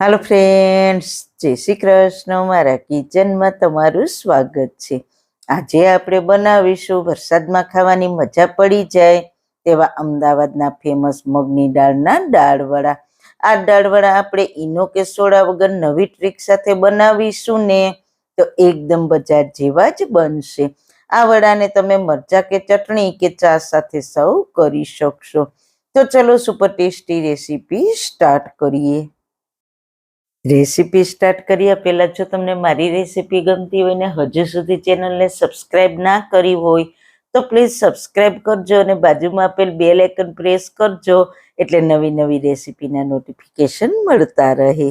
હાલો friends જય શ્રી કૃષ્ણ. મારા કિચનમાં તમારું સ્વાગત છે. આજે આપણે બનાવીશું વરસાદમાં ખાવાની મજા પડી જાય તેવા અમદાવાદના ફેમસ મગની દાળના દાળવડા. આ દાળવડા આપણે ઈનો કે સોડા વગર નવી ટ્રીક સાથે બનાવીશું ને તો એકદમ બજાર જેવા જ બનશે. આ વડાને તમે મરચા કે ચટણી કે ચા સાથે સૌ કરી શકશો. તો ચલો સુપર ટેસ્ટી રેસીપી સ્ટાર્ટ કરીએ. રેસીપી સ્ટાર્ટ કર્યા પહેલાં જો તમને મારી રેસીપી ગમતી હોય ને હજુ સુધી ચેનલને સબસ્ક્રાઈબ ના કરી હોય, તો પ્લીઝ સબસ્ક્રાઈબ કરજો અને બાજુમાં આપેલ બે લેકન પ્રેસ કરજો એટલે નવી નવી રેસીપીના નોટિફિકેશન મળતા રહે.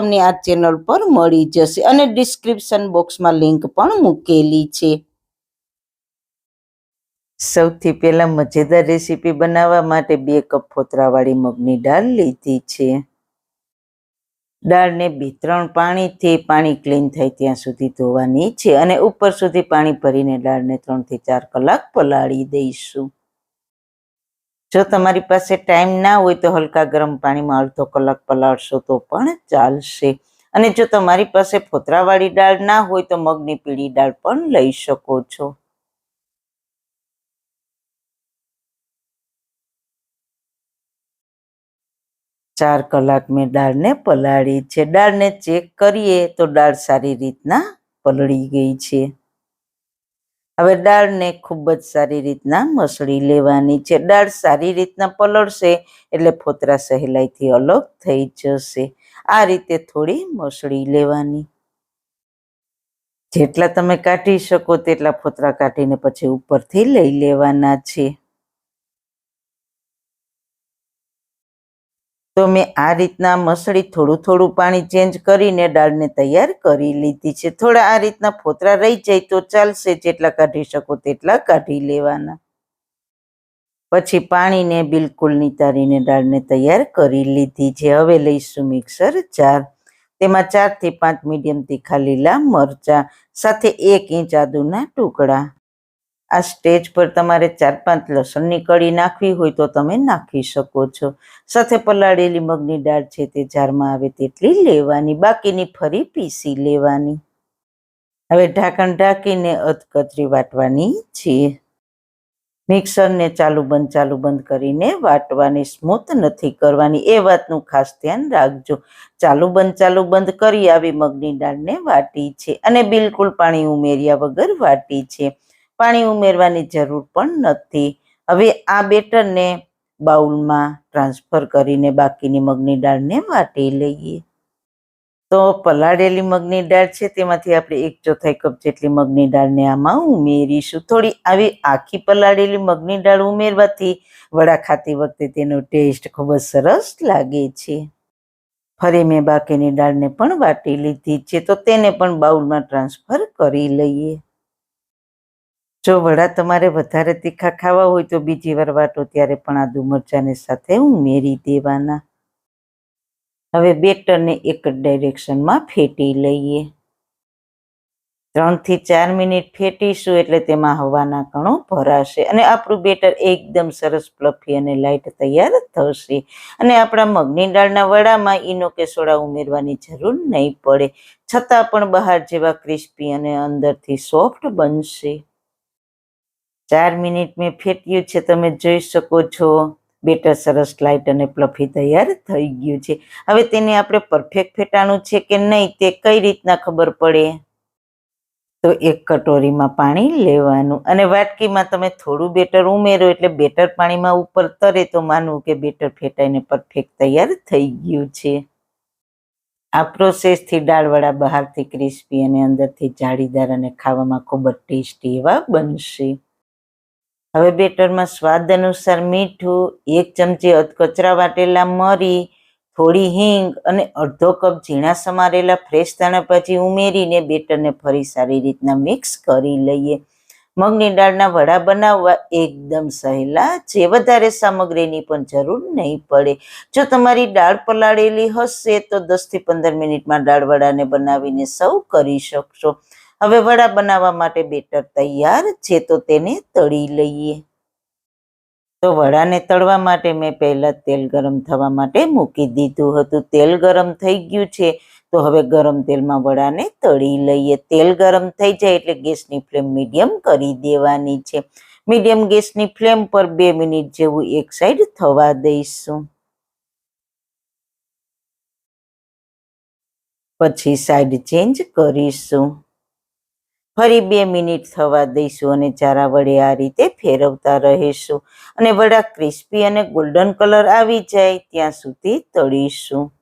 તમને આ ચેનલ પર મળી જશે અને ડિસ્ક્રિપ્શન બોક્સમાં લિંક પણ મૂકેલી છે. સૌથી પહેલા મજેદાર રેસીપી બનાવવા માટે બે કપ ફોતરાવાળી મગની દાળ લીધી છે. દાળને બે ત્રણ પાણીથી પાણી ક્લીન થાય ત્યાં સુધી ધોવાની છે અને ઉપર સુધી પાણી ભરીને દાળને ત્રણથી ચાર કલાક પલાળી દઈશું. જો તમારી પાસે ટાઈમ ના હોય તો હલકા ગરમ પાણીમાં અડધો કલાક પલાળશો તો પણ ચાલશે. અને જો તમારી પાસે ફોતરાવાળી દાળ ના હોય તો મગની પીળી દાળ પણ લઈ શકો છો. ચાર કલાક મેં દાળને પલાળી છે. દાળને ચેક કરીએ તો દાળ સારી રીતના પલળી ગઈ છે. હવે દાળને ખૂબ જ સારી રીતના મસળી લેવાની છે. દાળ સારી રીતના પલળશે એટલે ફોતરા સહેલાઈથી અલગ થઈ જશે. આ રીતે થોડી મસળી લેવાની. જેટલા તમે કાઢી શકો તેટલા ફોતરા કાઢીને પછી ઉપરથી લઈ લેવાના છે. તો મેં આ રીતના મસળી થોડું થોડું પાણી ચેન્જ કરીને દાળને તૈયાર કરી લીધી છે. થોડા આ રીતના ફોતરા રહી જાય તો ચાલશે, જેટલા કાઢી શકો તેટલા કાઢી લેવાના. પછી પાણીને બિલકુલ નિતારીને દાળને તૈયાર કરી લીધી છે. હવે લઈશું મિક્સર ચાર તેમાં ચારથી પાંચ મીડિયમ તીખા લીલા મરચા, સાથે એક ઇંચ આદુના ટુકડા. આ સ્ટેજ પર તમારે ચાર પાંચ લસણની કળી નાખવી હોય તો તમે નાખી શકો છો. સાથે પલાળેલી મગની દાળ છે તે જારમાં આવે તેટલી લેવાની, બાકીની ફરી પીસી લેવાની. હવે ઢાંકણ ઢાંકીને અધકચરી વાટવાની છે. મિક્સરને ચાલુ બંધ ચાલુ બંધ કરીને વાટવાની સ્મૂથ નથી કરવાની. એ વાતનું ખાસ ધ્યાન રાખજો. ચાલુ બંધ ચાલુ બંધ કરી આવી મગની દાળને વાટી છે અને બિલકુલ પાણી ઉમેર્યા વગર વાટી છે. પાણી ઉમેરવાની જરૂર પણ નથી. હવે આ બેટરને બાઉલમાં ટ્રાન્સફર કરીને બાકીની મગની દાળને વાટી લઈએ. તો પલાળેલી મગની દાળ છે, તેમાંથી આપણે એક ચોથાઈ કપ જેટલી મગની દાળને આમાં ઉમેરીશું. થોડી આવી આખી પલાળેલી મગની દાળ ઉમેરવાથી વડા ખાતી વખતે તેનો ટેસ્ટ ખૂબ જ સરસ લાગે છે. ફરી મેં બાકીની દાળને પણ વાટી લીધી છે, તો તેને પણ બાઉલમાં ટ્રાન્સફર કરી લઈએ. જો વડા તમારે વધારે તીખા ખાવા હોય તો બીજી વાર વાટો, ત્યારે પણ આદુ મરચાંની સાથે ઉમેરી દેવાના. હવે બેટરને એક જ ડાયરેક્શનમાં ફેટી લઈએ. ત્રણથી ચાર મિનિટ ફેટીશું એટલે તેમાં હવાના કણો ભરાશે અને આપણું બેટર એકદમ સરસ પ્લફી અને લાઇટ તૈયાર થશે. અને આપણા મગની દાળના વડામાં ઈનો કે સોડા ઉમેરવાની જરૂર નહીં પડે. છતાં પણ બહાર જેવા ક્રિસ્પી અને અંદરથી સોફ્ટ બનશે. ચાર મિનિટ મેં ફેટ્યું છે, તમે જોઈ શકો છો. બેટર સરસ લાઇટ અને પ્લફી તૈયાર થઈ ગયું છે. હવે તેને આપણે પરફેક્ટ ફેટાણું છે કે નહીં તે કઈ રીતના ખબર પડે? તો એક કટોરીમાં પાણી લેવાનું. અને વાટકીમાં તમે થોડું બેટર ઉમેરો એટલે બેટર પાણીમાં ઉપર તરે તો માનવું કે બેટર ફેટાઈને પરફેક્ટ તૈયાર થઈ ગયું છે. આ પ્રોસેસથી દાળવડા બહારથી ક્રિસ્પી અને અંદરથી જાળીદાર અને ખાવામાં ખૂબ જ ટેસ્ટી એવા બનશે. હવે બેટરમાં સ્વાદ અનુસાર મીઠું, એક ચમચી અધકચરા વાટેલા મરી, થોડી હિંગ અને અડધો કપ ઝીણા સમારેલા ફ્રેશ દાણા પછી ઉમેરીને બેટરને ફરી સારી રીતના મિક્સ કરી લઈએ. મગની દાળના વડા બનાવવા એકદમ સહેલા છે વધારે સામગ્રીની પણ જરૂર નહીં પડે. જો તમારી દાળ પલાળેલી હશે તો દસથી પંદર મિનિટમાં દાળ વડાને બનાવીને સર્વ કરી શકશો. હવે વડા બનાવવા માટે બેટર તૈયાર છે તો તેને તળી લઈએ. તો વડાને તળવા માટે મેં પહેલા તેલ ગરમ થવા માટે મૂકી દીધું હતું. તેલ ગરમ થઈ ગયું છે તો હવે ગરમ તેલમાં વડાને તળી લઈએ. તેલ ગરમ થઈ જાય એટલે ગેસની ફ્લેમ મીડિયમ કરી દેવાની છે. મીડિયમ ગેસની ફ્લેમ પર બે મિનિટ જેવું એક સાઈડ થવા દઈશું. પછી સાઈડ ચેન્જ કરીશું. ફરી બે મિનિટ થવા દઈશું અને ચારા વડે આ રીતે ફેરવતા રહીશું. અને વડા ક્રિસ્પી અને ગોલ્ડન કલર આવી જાય ત્યાં સુધી તળીશું.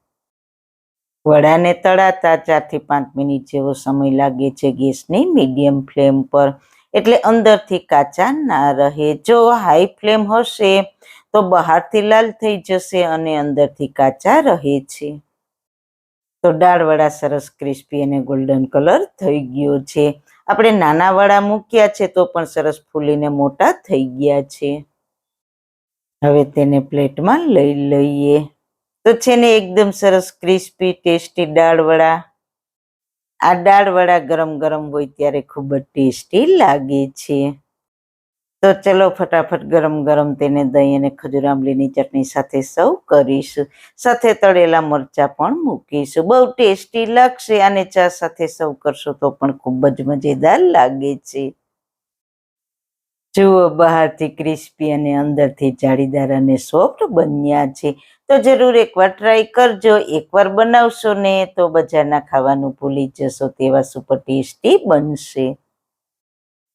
વડાને તળાતા ચારથી પાંચ મિનિટ જેવો સમય લાગે છે ગેસની મીડિયમ ફ્લેમ પર. એટલે અંદરથી કાચા ના રહે. જો હાઈ ફ્લેમ હશે તો બહારથી લાલ થઈ જશે અને અંદરથી કાચા રહે છે. તો દાળ વડા સરસ ક્રિસ્પી અને ગોલ્ડન કલર થઈ ગયો છે. આપણે નાના વડા મૂક્યા છે તો પણ સરસ ફૂલીને મોટા થઈ ગયા છે. હવે તેને પ્લેટમાં લઈ લઈએ. તો છે ને એકદમ સરસ ક્રિસ્પી, ટેસ્ટી દાળ વડા આ દાળ વડા ગરમ ગરમ હોય ત્યારે ખૂબ જ ટેસ્ટી લાગે છે. તો ચલો ફટાફટ ગરમ ગરમ તેને દહીં અને ખજૂર આંબલીની ચટણી સાથે સર્વ કરીશું. સાથે તળેલા મરચાં પણ મૂકીશું. બહુ ટેસ્ટી લાગશે અને ચા સાથે સર્વ કરશો તો પણ ખૂબ જ મજેદાર લાગે છે. જુઓ બહારથી ક્રિસ્પી અને અંદરથી જાળીદાર અને સોફ્ટ બન્યા છે. તો જરૂર એકવાર ટ્રાય કરજો. એકવાર બનાવશો ને તો બજારના ખાવાનું ભૂલી જશો તેવા સુપર ટેસ્ટી બનશે.